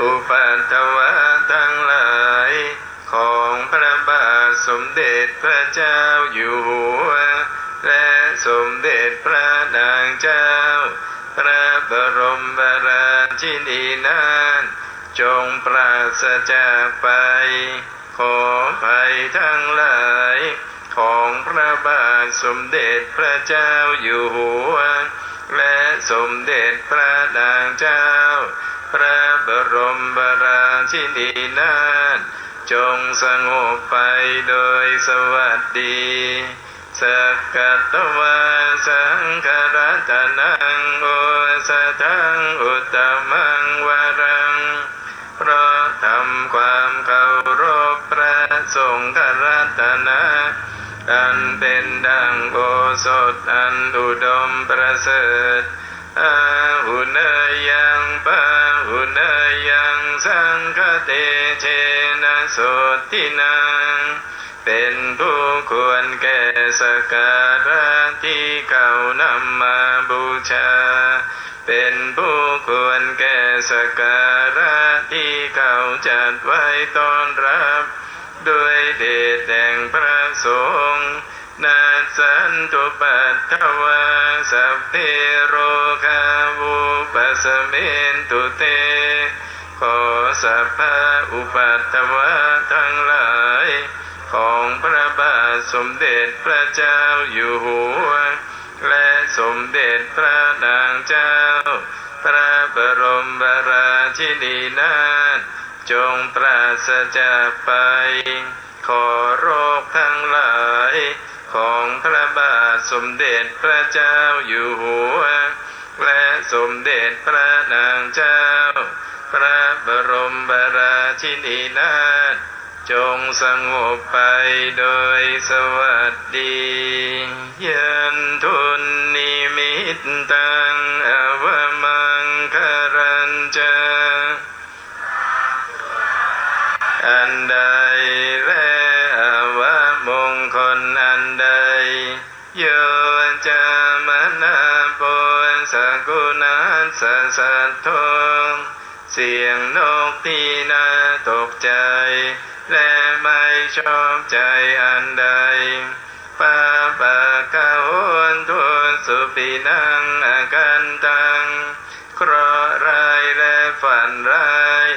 อุปัตวะทั้งหลายของพระบาทสมเด็จพระเจ้าอยู่หัว และสมเด็จพระนางเจ้า พระบรมราชินีนาถจงปราศจากไป ขอภัยทั้งหลาย ของพระบาทสมเด็จพระเจ้าอยู่หัว และสมเด็จพระนางเจ้า พระบรมราชินีนาถจงสงบไปโดยสวัสดีสักกตวาสังครัตนังโอสทังอุตตมังวรัง เพราะทำความเคารพพระสงฆ์รัตนะอันเป็นดังโอสถอันอุดมประเสริฐ อาหุนยยังปะหุนยยังสังคเตเชนะโสตินังเป็นผู้ควรแก่สการะที่เขานำมาบูชา เป็นผู้ควรแก่สการะที่เขาจัดไว้ต้อนรับ ด้วยเดชแห่งพระสงฆ์ นาสันตุปัตถวาสัพเพโรคาวุปัสเมนตุเต ขอสัพพะอุปัตถวะทั้งหลาย ของพระบาทสมเด็จพระเจ้าอยู่หัว และสมเด็จพระนางเจ้า พระบรมราชินีนาถจงปราศจากไป ขอโรคทั้งหลาย ของพระบาทสมเด็จพระเจ้าอยู่หัว และสมเด็จพระนางเจ้า พระบรมราชินีนาถจงสงบไปโดยสวัสดี ยันทุนนิมิตตา กุณาสสัทโทเสียงนกที่น่าตกใจ และไม่ชอบใจอันใดปาปะกะโหนทุสุปินังอากันตังเคราะร้ายและฝันร้าย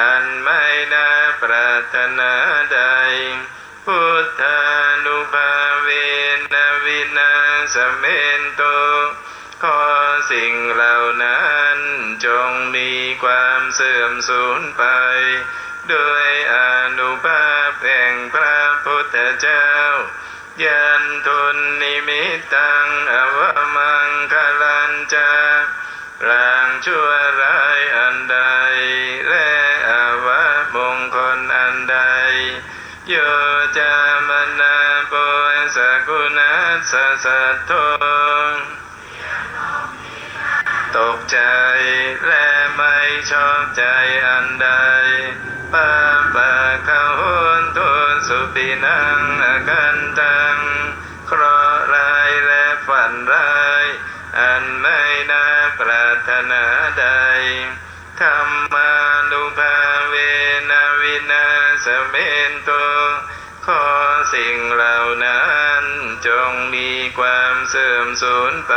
อันไม่น่าปรารถนาใด พุทธานุภาเวนวินาสเมนโตขอ สิ่งเหล่านั้นจงมีความเสื่อมสูญไป ด้วยอนุภาพแห่งพระพุทธเจ้า ยันทุนนิมิตตังอวมังคลันจารางชั่วร้ายอันใด และอาวมงคลอันใด โยจามนาโปสกุณาสสัทโท ตกใจและไม่ชอบใจอันใดปาปะขะโหนทุนสุปินังอากันตังเคราะห์ร้ายและฝันร้าย อันไม่น่าปรารถนาใดธรรมานุภาเวนะวินาสเมนโตขอสิ่งเหล่านั้น จงมีความเสื่อมสูญไป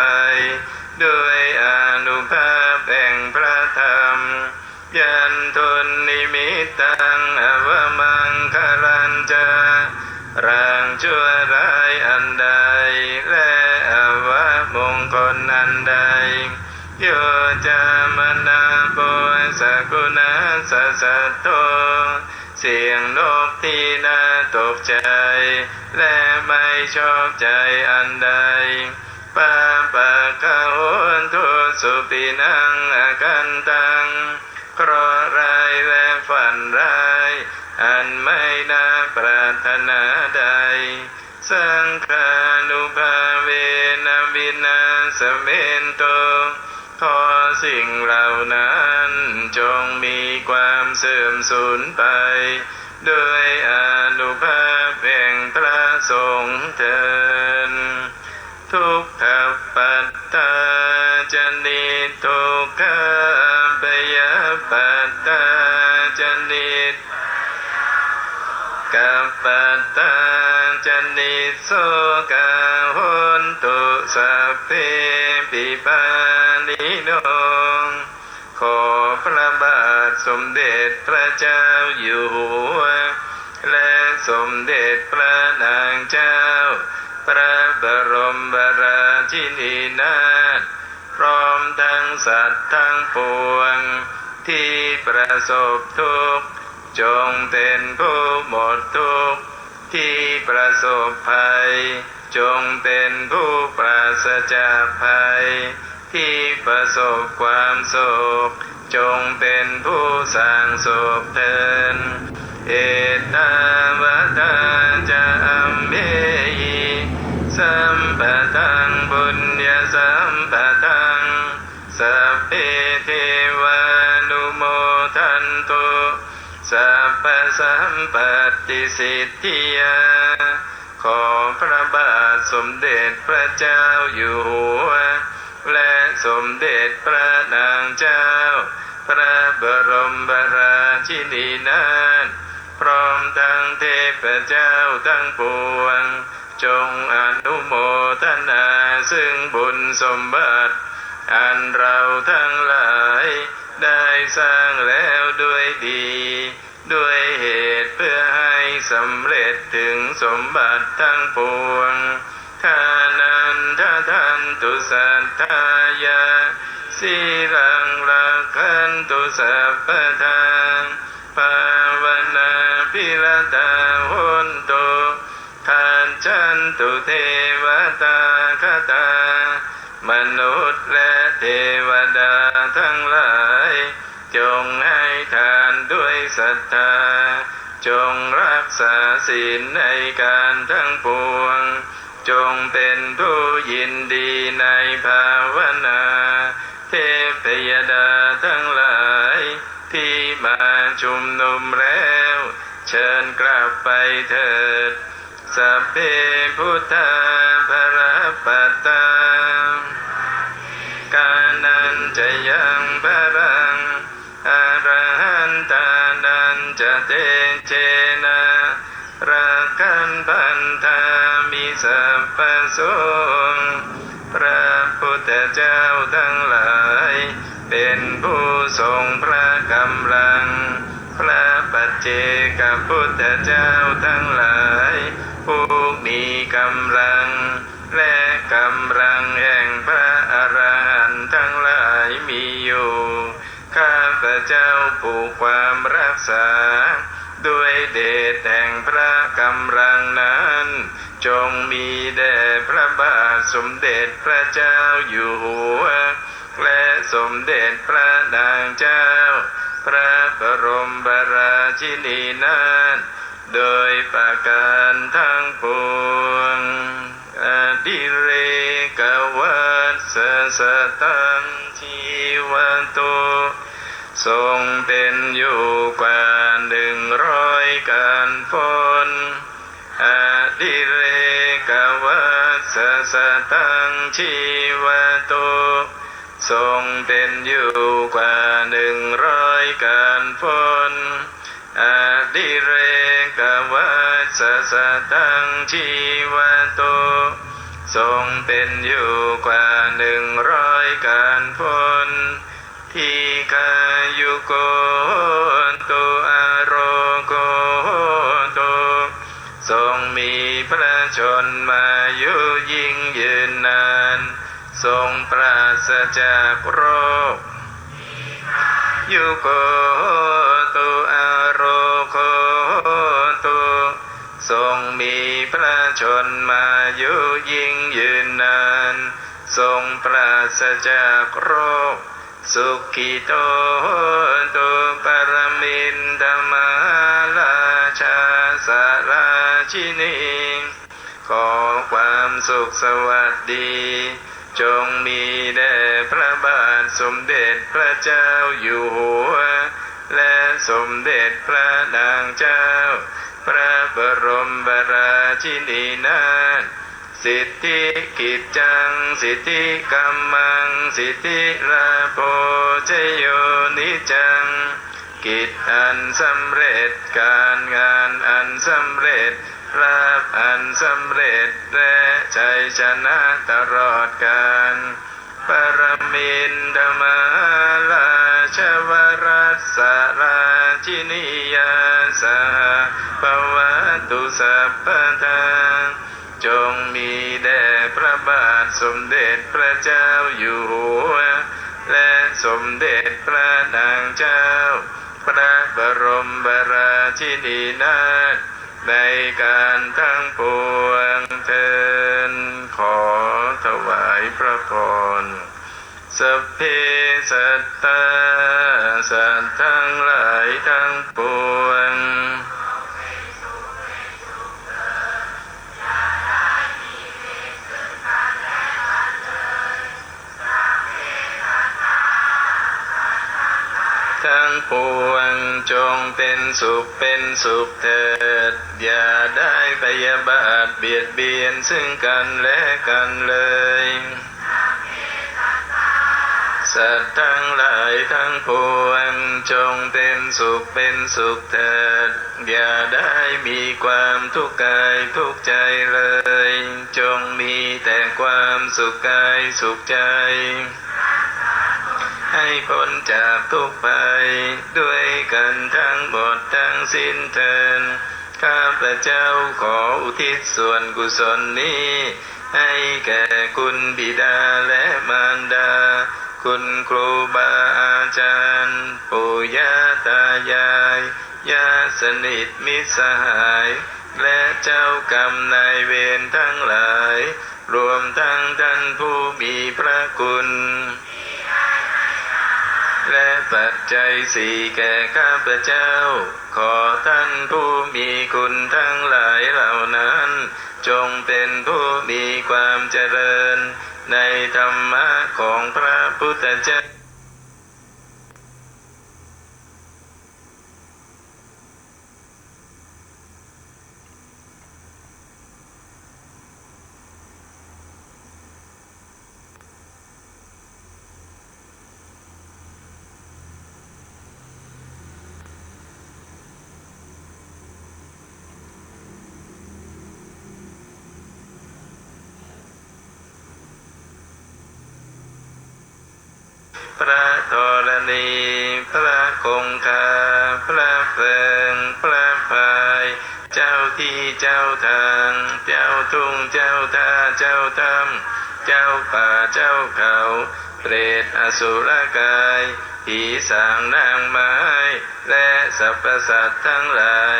ดยอนุภาพแห่งพระธรรมยันทุนนิมิตตังอวมังคารันจาร่างชั่วร้ายอันใด และอวะมงคลอันใดโยจามนาโปสกุณาสสัทโตเสียงนกที่น่าตกใจ และไม่ชอบใจอันใด สุปินังอากันตังเคราะห์ร้ายและฝันร้าย อันไม่น่าปรารถนาใด สังขานุภาเวนะวินาสเมนโตขอสิ่งเหล่านั้นจงมีความเสื่อมสูญไป ด้วยอนุภาพแห่งพระสงฆ์เถิดทุก จนิทุกขปตตาจนิตกัปปตังจนิตโสกาหุนตุสัพเพปิปานิโนขอพระบาทสมเด็จพระเจ้าอยู่หัว และสมเด็จพระนางเจ้า พระบรมราชินีนาถพร้อมทั้งสัตว์ทั้งปวง ที่ประสบทุกข์จงเป็นผู้หมดทุกข์ที่ประสบภัย จงเป็นผู้ปราศจากภัย ที่ประสบความโศก จงเป็นผู้สร้างโศกเทินเอตาวตาจะอัมเมหิสัมปะ สัมปติสิทธิยา ขอพระบาทสมเด็จพระเจ้าอยู่หัว และสมเด็จพระนางเจ้า พระบรมราชินีนาถพร้อมทั้งเทพเจ้าทั้งปวง จงอนุโมทนาซึ่งบุญสมบัติ อันเราทั้งหลายได้สร้างแล้วด้วยดี ด้วย สำเร็จถึงสมบัติทั้งปวง ทานันททันตุสัตตายาสีลังลักขันตุสัพพทางภาวนาพิรตาหุนตุทานจันตุเทวตาคตามนุษย์และเทวดาทั้งหลาย จงให้ทานด้วยศรัทธา จงรักษาศีลในการทั้งปวง จงเป็นผู้ยินดีในภาวนา เทพยดาทั้งหลาย ที่มาชุมนุมแล้ว เชิญกลับไปเถิด สัพเพพุทธาภรปตา กานันจะยังพรั สัพพะสงฆ์พระพุทธเจ้าทั้งหลาย เป็นผู้ทรงพระกำลัง พระปัจเจกพุทธเจ้าทั้งหลาย ผู้มีกำลัง และกำลังแห่งพระอรหันต์ทั้งหลายมีอยู่ ข้าพระเจ้าผูกความรักษา ด้วยเดชแห่งพระกำลังนั้น จงมีแด่พระบาทสมเด็จพระเจ้าอยู่หัว และสมเด็จพระนางเจ้า พระบรมราชินีนาถโดยประการทั้งปวงอดิเรกวัตสสตังชีวันโตทรงเป็นอยู่กว่าหนึ่งร้อยการฝน วัตสสตังชีวันโตทรงเป็นอยู่กว่าหนึ่งร้อยการฝนอดิเรกวัตสสตังชีวโตทรงเป็นอยู่กว่าหนึ่งร้อยการพ้นที่กายุโก ทรงปราศจากโรคยุโกตุอาโรโคตุทรงมีพระชนมายุยิ่งยืนนาน ทรงปราศจากโรค สุขิโตตุปรมินทมาราชาสาราชินี ขอความสุขสวัสดี จงมีแด่พระบาทสมเด็จพระเจ้าอยู่หัว และสมเด็จพระนางเจ้า พระบรมราชินีนาถสิทธิกิจจัง สิทธิกรรมัง สิทธิลาโภชโยนิจัง กิจอันสำเร็จการงานอัน สำเร็จรับอันสำเร็จและชัยชนะตลอดกาลปรมินทมาราชวรัสสาราชินิยาสหปวัตุสัพพทาจงมีแด่พระบาทสมเด็จพระเจ้าอยู่หัว และสมเด็จพระนางเจ้า พระบรมบราชินีนาถในการทั้งปวงเทินขอถวายพระพรสัพเพสัตตาสัตว์ทั้งหลายทั้งปวง ปวงจงเป็นสุขเป็นสุขเถิด อย่าได้พยาบาทเบียดเบียนซึ่งกันและกันเลย สัตว์ทั้งหลายทั้งปวงจงเป็นสุขเป็นสุขเถิด อย่าได้มีความทุกข์กายทุกใจเลย จงมีแต่ความสุขกายสุขใจ ให้พ้นจากทุกภัยด้วยกันทั้งหมดทั้งสิ้นเทินข้าพระเจ้าขออุทิศส่วนกุศลนี้ ให้แก่คุณบิดาและมารดา คุณครูบาอาจารย์ ปู่ย่าตายายญาติสนิทมิตรสหาย และเจ้ากรรมนายเวรทั้งหลาย รวมทั้งท่านผู้มีพระคุณ และปัจจัยสี่แก่ข้าพเจ้า ขอท่านผู้มีคุณทั้งหลายเหล่านั้น จงเป็นผู้มีความเจริญ ในธรรมะของพระพุทธเจ้า พระธรณี พระคงคา พระเพลิง พระพาย เจ้าที่เจ้าทาง เจ้าทุ่งเจ้าท่าเจ้าถ้ำเจ้าป่าเจ้าเขาเปรตอสุรกาย ผีสางนางไม้ และสรรพสัตว์ทั้งหลาย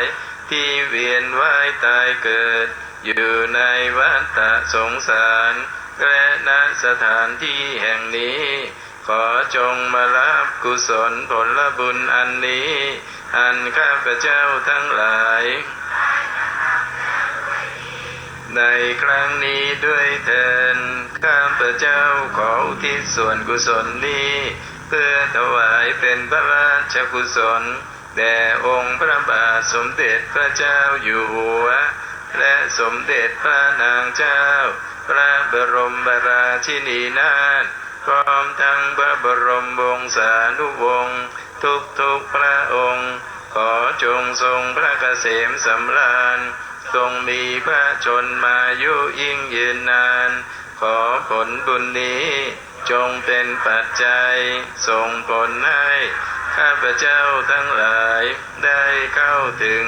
ที่เวียนว่ายตายเกิด อยู่ในวัฏสงสาร และณสถานที่แห่งนี้ ขอจงมารับกุศลผลบุญอันนี้ อันข้าพเจ้าทั้งหลาย ในครั้งนี้ด้วยเถินข้าพเจ้าขอทิศส่วนกุศลนี้ เพื่อถวายเป็นพระราชกุศล แด่องค์พระบาทสมเด็จพระเจ้าอยู่หัว และสมเด็จพระนางเจ้า พระบรมราชินีนาถ พร้อมทั้งพระบรมวงศานุวงศ์ทุกทุกพระองค์ ขอจงทรงพระเกษมสำราญ ทรงมีพระชนมายุยิ่งยืนนาน ขอผลบุญนี้จงเป็นปัจจัยส่งผลให้ ข้าพเจ้าทั้งหลายได้เข้าถึง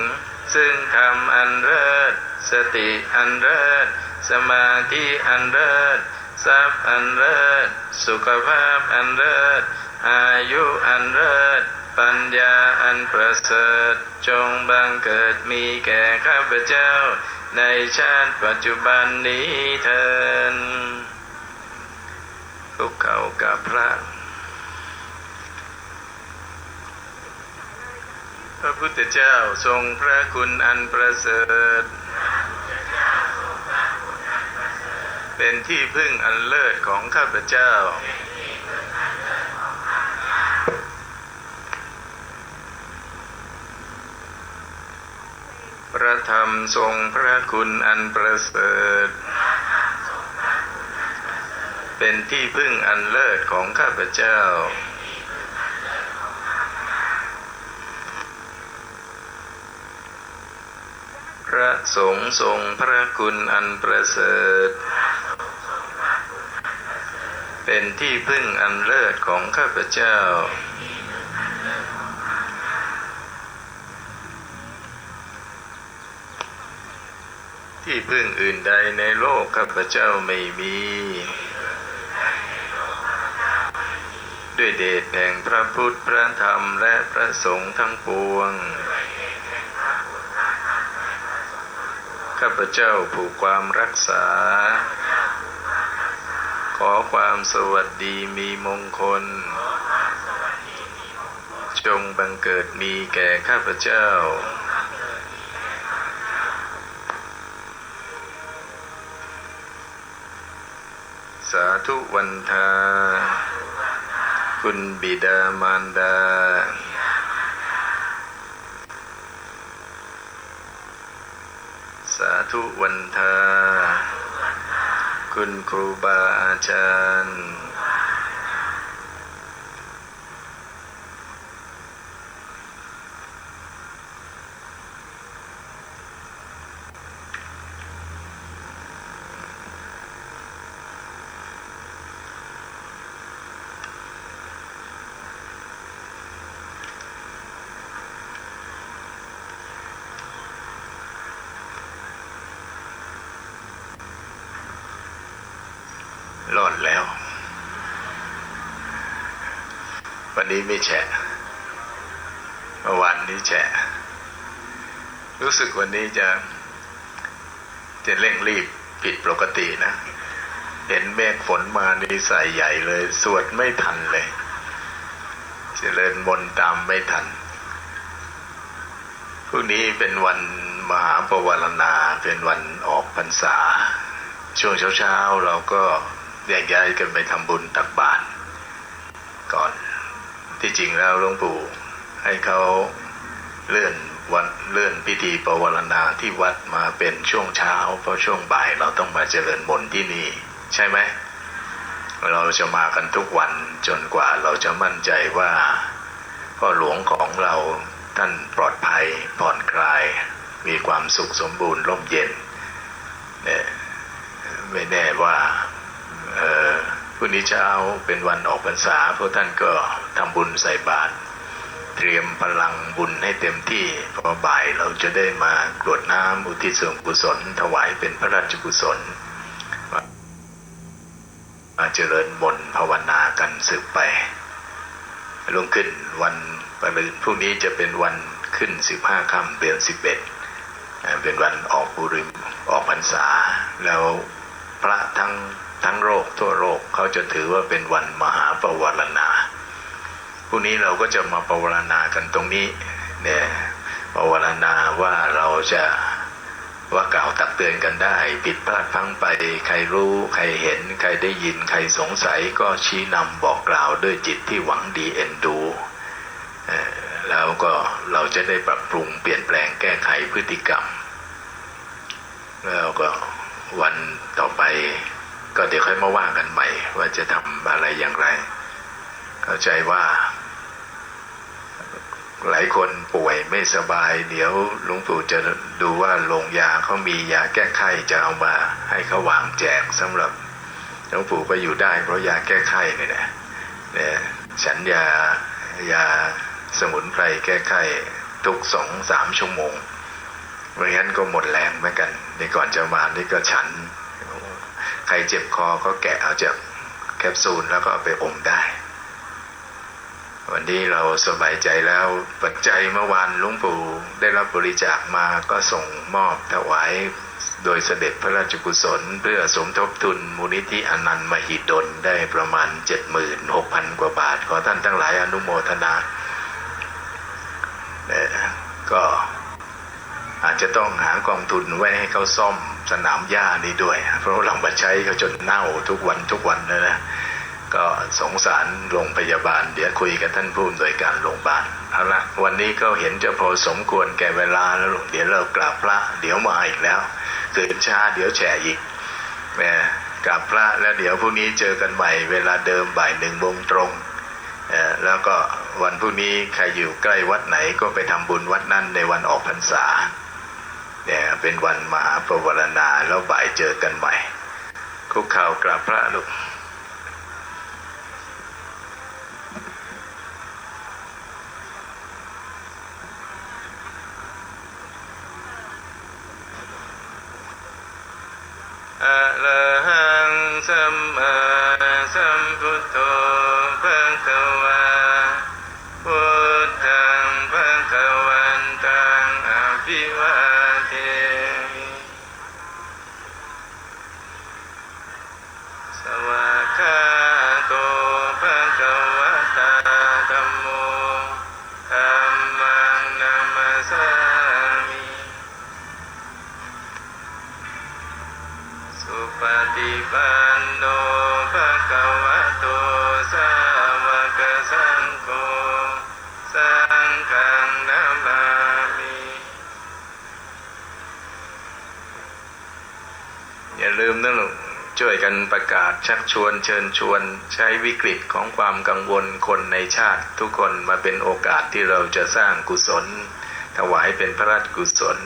ซึ่งธรรมอันเลิศสติอันเลิศสมาธิอันเลิศ ทรัพย์อันเลิศสุขภาพอันเลิศอายุอันเลิศปัญญาอันประเสริฐ จงบังเกิดมีแก่ข้าพเจ้า ในชาติปัจจุบันนี้เทินทุกเขากับพระพระพุทธเจ้าทรงพระคุณอันประเสริฐ เป็นที่พึ่งอันเลิศของข้าพเจ้า พระธรรมทรงพระคุณอันประเสริฐ เป็นที่พึ่งอันเลิศของข้าพเจ้าพระสงฆ์ทรงพระคุณอันประเสริฐ เป็นที่พึ่งอันเลิศของข้าพเจ้า ที่พึ่งอื่นใดในโลกข้าพเจ้าไม่มี ด้วยเดชแห่งพระพุทธพระธรรมและพระสงฆ์ทั้งปวงข้าพเจ้าผูกความรักษา ขอความสวัสดีมีมงคล จงบังเกิดมีแก่ข้าพเจ้า สาธุวันทา คุณบิดามารดาสาธุวันทา คุณครูบาอาจารย์ รอดแล้ว วันนี้ไม่แฉะเมื่อวานนี้แฉะ รู้สึกวันนี้จะ จะเร่งรีบผิดปกตินะ เห็นเมฆฝนมานี่ใส่ใหญ่เลย สวดไม่ทันเลยเจริญมนตามไม่ทันพรุ่งนี้เป็นวันมหาปวารณาเป็นวันออกพรรษา ช่วงเช้าๆเราก็ แยกย้ายกันไปทำบุญตักบาตรก่อนที่จริงแล้วหลวงปู่ให้เขาเลื่อนวันเลื่อนพิธีปวารณาที่วัดมาเป็นช่วงเช้า เพราะช่วงบ่ายเราต้องมาเจริญมนต์ที่นี่ ใช่ไหมเราจะมากันทุกวันจนกว่าเราจะมั่นใจว่าพ่อหลวงของเราท่านปลอดภัยผ่อนคลาย มีความสุขสมบูรณ์ร่มเย็นเนี่ยไม่แน่ว่า พรุ่งนี้เช้าเป็นวันออกพรรษาพวกท่านก็ทำบุญใส่บาตรเตรียมพลังบุญให้เต็มที่พอบ่ายเราจะได้มากรวดน้ำอุทิศส่วนกุศล ถวายเป็นพระราชกุศลมาเจริญมนภาวนากันสืบไปลงขึ้นวันประลืนพรุ่งนี้จะเป็นวันขึ้นสิบห้าค่ำเดือนสิบเอ็ดเป็นวันออกบุริมออกพรรษา แล้วพระทั้ง ทั้งโลกทั่วโลกเขาจะถือว่าเป็นวันมหาปวารณาพรุ่งนี้เราก็จะมาปวารณากันตรงนี้เนี่ยปวารณาว่าเราจะว่ากล่าวตักเตือนกันได้ ผิดพลาดพังไป ใครรู้ใครเห็น ใครได้ยินใครสงสัยก็ชี้นำบอกกล่าวด้วยจิตที่หวังดีเอ็นดูแล้วก็เราจะได้ปรับปรุงเปลี่ยนแปลงแก้ไขพฤติกรรม แล้วก็วันต่อไป ก็เดี๋ยวค่อยมาว่ากันใหม่ว่าจะทำอะไรอย่างไร เข้าใจว่า หลายคนป่วยไม่สบาย เดี๋ยวหลวงปู่จะดูว่าโรงยาเขามียาแก้ไขจะเอามา ให้เขาวางแจกสำหรับหลวงปู่ก็อยู่ได้ เพราะยาแก้ไขเนี่ยนะเนี่ยฉันยายาสมุนไพรแก้ไขทุกสองสามชั่วโมงไม่งั้นก็หมดแรงเหมือนกันในก่อนจะมานี่ก็ฉัน รเจ็บคอก็แกะเอาจากแคปซูลแล้วก็เอาไปอมได้ วันนี้เราสบายใจแล้วปัจจัยเมื่อวานลุงปู่ได้รับบริจาคมาก็ส่งมอบถวายโดยเสด็จพระราชกุศล เพื่อสมทบทุนมูลนิธิอนันต์มหิดลได้ประมาณ 76,000 กว่าบาท ขอท่านทั้งหลายอนุโมทนาเนี่ยก็อาจจะต้องหากองทุนไว้ให้เขาซ่อม สนามหญ้านี้ด้วย เพราะเรามาใช้เขาจนเน่าทุกวันทุกวันเลยนะก็สงสารโรงพยาบาล เดี๋ยวคุยกับท่านผู้อำนวยการโรงพยาบาลเอาละวันนี้ก็เห็นจะพอสมควรแก่เวลาแล้วเดี๋ยวเรากราบพระ เดี๋ยวมาอีกแล้วเกินช้าเดี๋ยวแฉอีกแหมกราบพระแล้วเดี๋ยวพรุ่งนี้เจอกันใหม่เวลาเดิมบ่ายหนึ่งโมงตรงแล้วก็วันพรุ่งนี้ใครอยู่ใกล้วัดไหนก็ไปทำบุญวัดนั้นในวันออกพรรษา เนี่ยเป็นวันมหาปวารณาแล้วบ่ายเจอกันใหม่คุกเข่ากราบพระลูก อะระหังสัมมาสัมพุทโธภะคะวาพุทธังภะคะวันตังอภิวาเทมิสวากขาโตภะคะวะตาธัมโมธัมมังนัมสสามิ สุปฏิปันโนภะคะวะโตสาวกสังโฆสังฆังนามามิอย่าลืมนะลูกช่วยกันประกาศชักชวนเชิญชวนใช้วิกฤตของความกังวลคนในชาติ ทุกคนมาเป็นโอกาสที่เราจะสร้างกุศล ถวายเป็นพระราชกุศล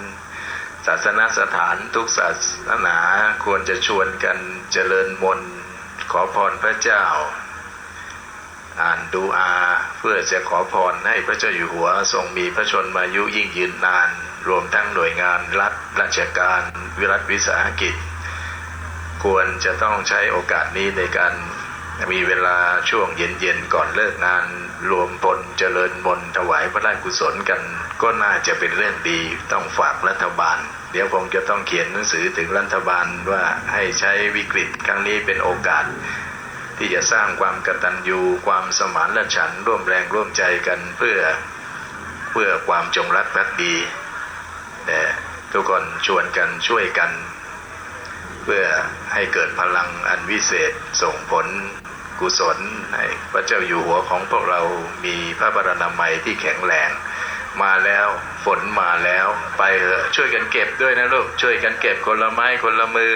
ศาสนสถานทุกศาสนาควรจะชวนกันเจริญมนต์ขอพรพระเจ้า อ่านดูอาเพื่อจะขอพรให้พระเจ้าอยู่หัวทรงมีพระชนมายุยิ่งยืนนาน รวมทั้งหน่วยงานรัฐราชการวิรัฐวิสาหกิจ ควรจะต้องใช้โอกาสนี้ในการมีเวลาช่วงเย็นๆก่อนเลิกงานรวมพลเจริญมนต์ถวายพระราชกุศลกัน ก็น่าจะเป็นเรื่องดีต้องฝากรัฐบาล เดี๋ยวผมจะต้องเขียนหนังสือถึงรัฐบาลว่าให้ใช้วิกฤตครั้งนี้เป็นโอกาส ที่จะสร้างความกตัญญูความสมานฉันท์ร่วมแรงร่วมใจกันเพื่อเพื่อความจงรักภักดีแต่ทุกคนชวนกันช่วยกัน เพื่อให้เกิดพลังอันวิเศษส่งผลกุศลให้พระเจ้าอยู่หัวของพวกเรามีพระบรนามัยที่แข็งแรง มาแล้ว ฝนมาแล้ว ไปเถอะช่วยกันเก็บด้วยนะลูกช่วยกันเก็บคนละไม้คนละมือ